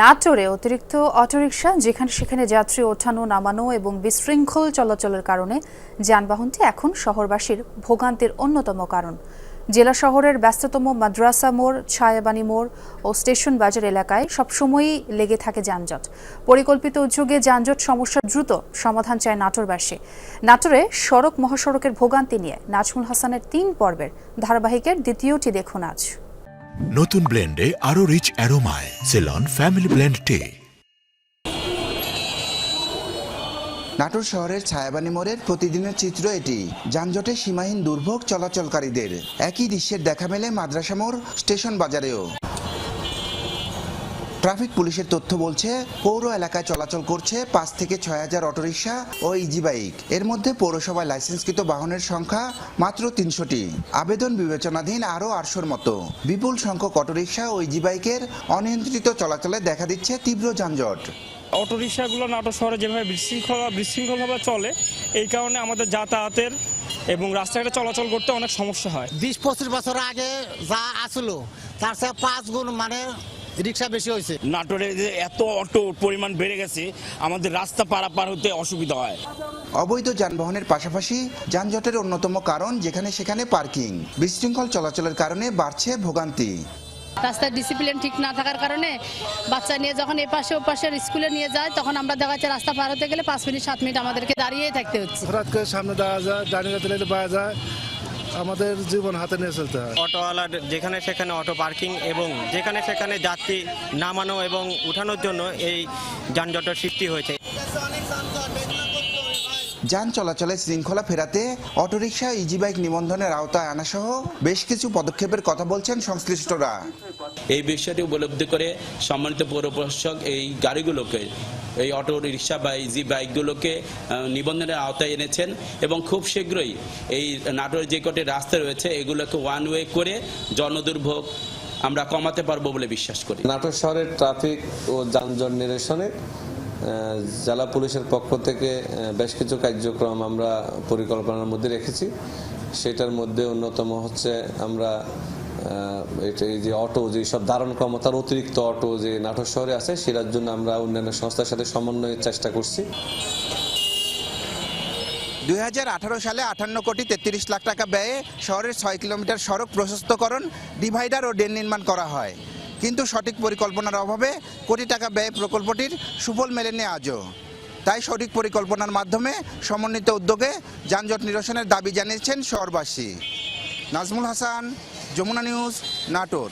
নাটোরে অতিরিক্ত অটোরিকশা যেখানে সেখানে যাত্রী ওঠানো, নামানো এবং বিশৃঙ্খল চলাচলের কারণে যানবাহনটি এখন শহরবাসীর ভোগান্তির অন্যতম কারণ। জেলা শহরের ব্যস্ততম মাদ্রাসা মোড় ছায়াবানি মোড় ও স্টেশন বাজার এলাকায় সবসময়ই লেগে থাকে যানজট। পরিকল্পিত উদ্যোগে যানজট সমস্যা দ্রুত সমাধান চায় নাটোরবাসী। নাটোরে সড়ক মহাসড়কের ভোগান্তি নিয়ে নাজমুল হাসানের তিন পর্বের ধারাবাহিকের দ্বিতীয়টি দেখুন আজ। নতুন ব্লেন্ডে আরও রিচ অ্যারোমায় সেলন ফ্যামিলি ব্লেন্ড টে নাটোর শহরের ছায়াবানি মোড়ের প্রতিদিনের চিত্র এটি। যানজটে সীমাহীন দুর্ভোগ চলাচলকারীদের। একই দৃশ্যের দেখা মেলে মাদ্রাসা মোড় স্টেশন বাজারেও। ট্রাফিক পুলিশের তথ্য বলছে পৌর এলাকায় চলাচল করছে পাঁচ থেকে ছয় হাজার অটোরিকশা ও ইজি বাইক এর মধ্যে পৌরসভায় লাইসেন্সকৃত বাহনের সংখ্যা মাত্র তিনশোটি। আবেদন বিবেচনাধীন আরও আটশোর মতো। বিপুল সংখ্যক অটোরিকশা ও ইজি বাইকের অনিয়ন্ত্রিত চলাচলে দেখা দিচ্ছে তীব্র যানজট। অটোরিকশাগুলো নাটোর শহরে যেভাবে বিশৃঙ্খল বিশৃঙ্খলভাবে চলে এই কারণে আমাদের যাতায়াতের এবং রাস্তাঘাটে চলাচল করতে অনেক সমস্যা হয়। বিশ পঁচিশ বছর আগে যা আসলো তার সাথে পাঁচ গুণ মানে রিক্সা বেশি হয়েছে। নাটোরে যে এত অটো পরিমাণ বেড়ে গেছে আমাদের রাস্তা পারাপার হতে অসুবিধা হয়। অবৈধ যানবাহনের পাশাপাশি যানজটের অন্যতম কারণ যেখানে সেখানে পার্কিং। বিশৃঙ্খল চলাচলের কারণে বাড়ছে ভোগান্তি। রাস্তার ডিসিপ্লিন ঠিক না থাকার কারণে বাচ্চা নিয়ে যখন এ পাশে ও পাশে স্কুলে নিয়ে যায় তখন আমরা দেখা যাচ্ছে রাস্তা পার হতে গেলে পাঁচ মিনিট সাত মিনিট আমাদেরকে দাঁড়িয়ে থাকতে হচ্ছে। হঠাৎ করে সামনে দেওয়া যায় ডাইনে দিলে পাওয়া যায়। আমাদের জীবন হাতে নিয়ে চলতে হয়। অটোওয়ালা যেখানে সেখানে অটো পার্কিং এবং যেখানে সেখানে যাত্রী নামানো এবং উঠানোর জন্য এই যানজটের সৃষ্টি হয়েছে। যান চলাচলে শৃঙ্খলা ফেরাতে অটোরিকশা ইজি বাইক নিবন্ধনের আওতায় আনাসহ বেশ কিছু পদক্ষেপের কথা বলছেন সংশ্লিষ্টরা। এই বিষয়টি উপলব্ধি করে সম্মানিত পৌর প্রশাসক এই গাড়িগুলোকে এই অটো রিক্সা বা ইজি বাইকগুলোকে নিবন্ধনের আওতায় এনেছেন এবং খুব শীঘ্রই এই নাটোর যে কটি রাস্তা রয়েছে এগুলোকে ওয়ান ওয়ে করে জনদুর্ভোগ আমরা কমাতে পারব বলে বিশ্বাস করি। নাটোর শহরের ট্রাফিক ও যানজট নিরসনে জেলা পুলিশের পক্ষ থেকে বেশ কিছু কার্যক্রম আমরা পরিকল্পনার মধ্যে রেখেছি। সেটার মধ্যে অন্যতম হচ্ছে আমরা এই যে অটো, যে সব ধারণ ক্ষমতার অতিরিক্ত অটো যে নাটোর শহরে আছে, সেটার জন্য আমরা অন্যান্য সংস্থার সাথে সমন্বয়ের চেষ্টা করছি। দুই হাজার আঠারো সালে আটান্ন কোটি তেত্রিশ লাখ টাকা ব্যয়ে শহরের ছয় কিলোমিটার সড়ক প্রশস্তকরণ, ডিভাইডার ও ড্রেন নির্মাণ করা হয়। কিন্তু সঠিক পরিকল্পনার অভাবে কোটি টাকা ব্যয় প্রকল্পটির সুফল মেলেনি আজও। তাই সঠিক পরিকল্পনার মাধ্যমে সমন্বিত উদ্যোগে যানজট নিরসনের দাবি জানিয়েছেন শহরবাসী। নাজমুল হাসান, যমুনা নিউজ, নাটোর।